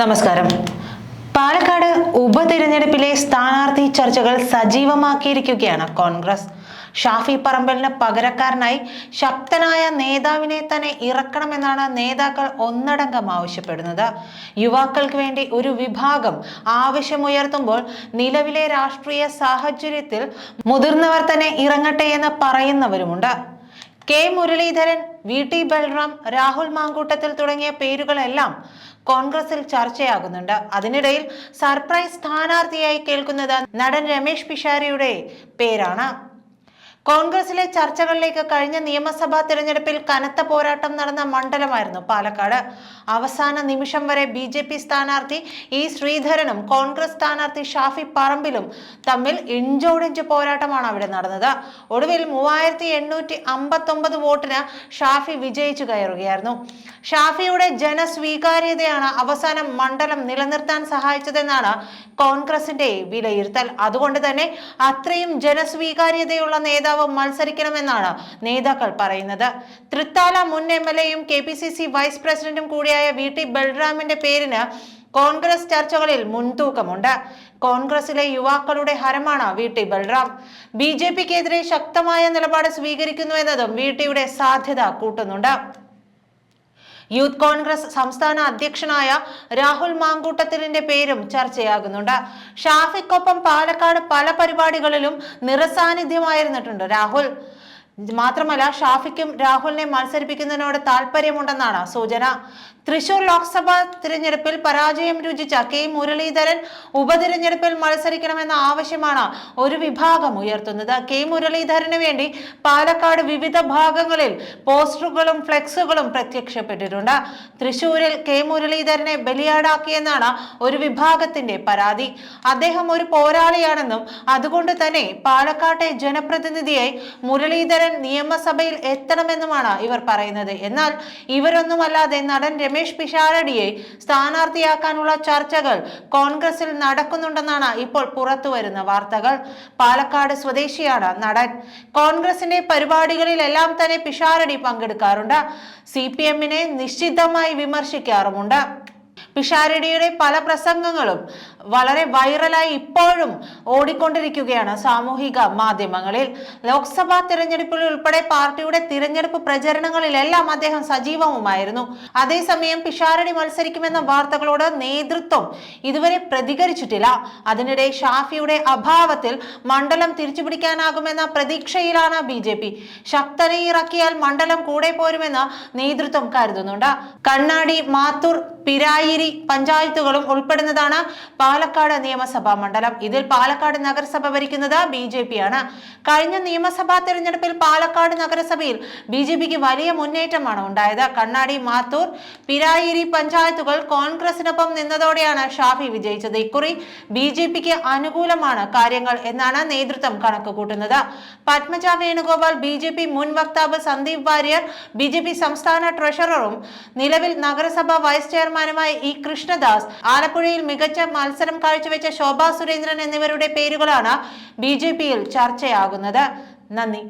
നമസ്കാരം. പാലക്കാട് ഉപതിരഞ്ഞെടുപ്പിലെ സ്ഥാനാർത്ഥി ചർച്ചകൾ സജീവമാക്കിയിരിക്കുകയാണ് കോൺഗ്രസ്. ഷാഫി പറമ്പലിന് പകരക്കാരനായി ശക്തനായ നേതാവിനെ തന്നെ ഇറക്കണമെന്നാണ് നേതാക്കൾ ഒന്നടങ്കം ആവശ്യപ്പെടുന്നത്. യുവാക്കൾക്ക് വേണ്ടി ഒരു വിഭാഗം ആവശ്യമുയർത്തുമ്പോൾ നിലവിലെ രാഷ്ട്രീയ സാഹചര്യത്തിൽ മുതിർന്നവർ തന്നെ ഇറങ്ങട്ടെ എന്ന് പറയുന്നവരുമുണ്ട്. K Muraleedharan V T Balram Rahul Mamkootathil തുടങ്ങിയ പേരുകളെല്ലാം കോൺഗ്രസിൽ ചർച്ചയാകുന്നുണ്ട്. അതിനിടയിൽ സർപ്രൈസ് സ്ഥാനാർത്ഥിയായി കേൾക്കുന്നത് നടൻ രമേശ് പിഷാരിയുടെ പേരാണ്. കോൺഗ്രസിലെ ചർച്ചകളിലേക്ക് കഴിഞ്ഞ നിയമസഭാ തിരഞ്ഞെടുപ്പിൽ കനത്ത പോരാട്ടം നടന്ന മണ്ഡലമായിരുന്നു പാലക്കാട്. അവസാന നിമിഷം വരെ ബി ജെ പി സ്ഥാനാർത്ഥി ഇ ശ്രീധരനും കോൺഗ്രസ് സ്ഥാനാർത്ഥി ഷാഫി പറമ്പിലും തമ്മിൽ ഇഞ്ചോടിഞ്ച് പോരാട്ടമാണ് അവിടെ നടന്നത്. ഒടുവിൽ മൂവായിരത്തി എണ്ണൂറ്റി അമ്പത്തൊമ്പത് വോട്ടിന് ഷാഫി വിജയിച്ചു കയറുകയായിരുന്നു. ഷാഫിയുടെ ജനസ്വീകാര്യതയാണ് അവസാനം മണ്ഡലം നിലനിർത്താൻ സഹായിച്ചതെന്നാണ് കോൺഗ്രസിന്റെ വിലയിരുത്തൽ. അതുകൊണ്ട് തന്നെ അത്രയും ജനസ്വീകാര്യതയുള്ള നേതാവ് മത്സരിക്കണമെന്നാണ് നേതാക്കൾ പറയുന്നത്. തൃത്താല മുൻ എം എൽ എയും K P C C vice പ്രസിഡന്റും കൂടിയായ വി ടി ബൽറാമിന്റെ പേരിന് കോൺഗ്രസ് ചർച്ചകളിൽ മുൻതൂക്കമുണ്ട്. കോൺഗ്രസിലെ യുവാക്കളുടെ ഹരമാണ് V T Balram. B J പിക്കെതിരെ ശക്തമായ നിലപാട് സ്വീകരിക്കുന്നു എന്നതും വി ടിയുടെ സാധ്യത കൂട്ടുന്നുണ്ട്. യൂത്ത് കോൺഗ്രസ് സംസ്ഥാന അധ്യക്ഷനായ രാഹുൽ മാങ്കൂട്ടത്തിലിന്റെ പേരും ചർച്ചയാകുന്നുണ്ട്. ഷാഫിക്കൊപ്പം പാലക്കാട് പല പരിപാടികളിലും നിറസാന്നിധ്യമായിരുന്നിട്ടുണ്ട് രാഹുൽ. മാത്രമല്ല ഷാഫിക്കും രാഹുലിനെ മത്സരിപ്പിക്കുന്നതിനോട് താല്പര്യമുണ്ടെന്നാണ് സൂചന. തൃശൂർ ലോക്സഭാ തിരഞ്ഞെടുപ്പിൽ പരാജയം രുചിച്ച കെ മുരളീധരൻ ഉപതിരഞ്ഞെടുപ്പിൽ മത്സരിക്കണമെന്ന ആവശ്യമാണ് ഒരു വിഭാഗം ഉയർത്തുന്നത്. കെ മുരളീധരന് വേണ്ടി പാലക്കാട് വിവിധ ഭാഗങ്ങളിൽ പോസ്റ്ററുകളും ഫ്ലെക്സുകളും പ്രത്യക്ഷപ്പെട്ടിട്ടുണ്ട്. തൃശൂരിൽ കെ മുരളീധരനെ ബലിയാടാക്കിയെന്നാണ് ഒരു വിഭാഗത്തിന്റെ പരാതി. അദ്ദേഹം ഒരു പോരാളിയാണെന്നും അതുകൊണ്ട് തന്നെ പാലക്കാട്ടെ ജനപ്രതിനിധിയായി മുരളീധരൻ നിയമസഭയിൽ എത്തണമെന്നുമാണ് ഇവർ പറയുന്നത്. എന്നാൽ ഇവരൊന്നുമല്ലാതെ നടൻ രമേശ് പിഷാരടിയെ സ്ഥാനാർത്ഥിയാക്കാനുള്ള ചർച്ചകൾ കോൺഗ്രസിൽ നടക്കുന്നുണ്ടെന്നാണ് ഇപ്പോൾ പുറത്തുവരുന്ന വാർത്തകൾ. പാലക്കാട് സ്വദേശിയാണ് നടൻ. കോൺഗ്രസിന്റെ പരിപാടികളിലെല്ലാം തന്നെ പിഷാരടി പങ്കെടുക്കാറുണ്ട്. സി പി എമ്മിനെ നിശ്ചിതമായി വിമർശിക്കാറുമുണ്ട്. പിഷാരടിയുടെ പല പ്രസംഗങ്ങളും വളരെ വൈറലായി ഇപ്പോഴും ഓടിക്കൊണ്ടിരിക്കുകയാണ് സാമൂഹിക മാധ്യമങ്ങളിൽ. ലോക്സഭാ തിരഞ്ഞെടുപ്പിൽ ഉൾപ്പെടെ പാർട്ടിയുടെ തിരഞ്ഞെടുപ്പ് പ്രചരണങ്ങളിലെല്ലാം അദ്ദേഹം സജീവവുമായിരുന്നു. അതേസമയം പിഷാരടി മത്സരിക്കുമെന്ന വാർത്തകളോട് നേതൃത്വം ഇതുവരെ പ്രതികരിച്ചിട്ടില്ല. അതിനിടെ ഷാഫിയുടെ അഭാവത്തിൽ മണ്ഡലം തിരിച്ചുപിടിക്കാനാകുമെന്ന പ്രതീക്ഷയിലാണ് ബി ജെ പി. ശക്തനെ ഇറക്കിയാൽ മണ്ഡലം കൂടെ പോരുമെന്ന് നേതൃത്വം കരുതുന്നുണ്ട്. കണ്ണാടി മാത്തൂർ പിരായിരി പഞ്ചായത്തുകളും ഉൾപ്പെടുന്നതാണ് പാലക്കാട് നിയമസഭാ മണ്ഡലം. ഇതിൽ പാലക്കാട് നഗരസഭ ഭരിക്കുന്നത് ബി ജെ പി ആണ്. കഴിഞ്ഞ നിയമസഭാ തെരഞ്ഞെടുപ്പിൽ പാലക്കാട് നഗരസഭയിൽ ബി ജെ പിക്ക് വലിയ മുന്നേറ്റമാണ് ഉണ്ടായത്. കണ്ണാടി മാത്തൂർ പിരായിരി പഞ്ചായത്തുകൾ കോൺഗ്രസിനൊപ്പം നിന്നതോടെയാണ് ഷാഫി വിജയിച്ചത്. ഇക്കുറി ബി ജെ പിക്ക് അനുകൂലമാണ് കാര്യങ്ങൾ എന്നാണ് നേതൃത്വം കണക്ക് കൂട്ടുന്നത് Padmaja Venugopal B J P മുൻ വക്താവ് Sandeep Warrier B J P സംസ്ഥാന ട്രഷററും നിലവിൽ നഗരസഭ വൈസ് ചെയർമാനുമായ ഇ കൃഷ്ണദാസ് ആലപ്പുഴയിൽ മികച്ച മത്സരം കാഴ്ചവെച്ച ശോഭാ സുരേന്ദ്രൻ എന്നിവരുടെ പേരുകളാണ് ബി ചർച്ചയാകുന്നത്. നന്ദി.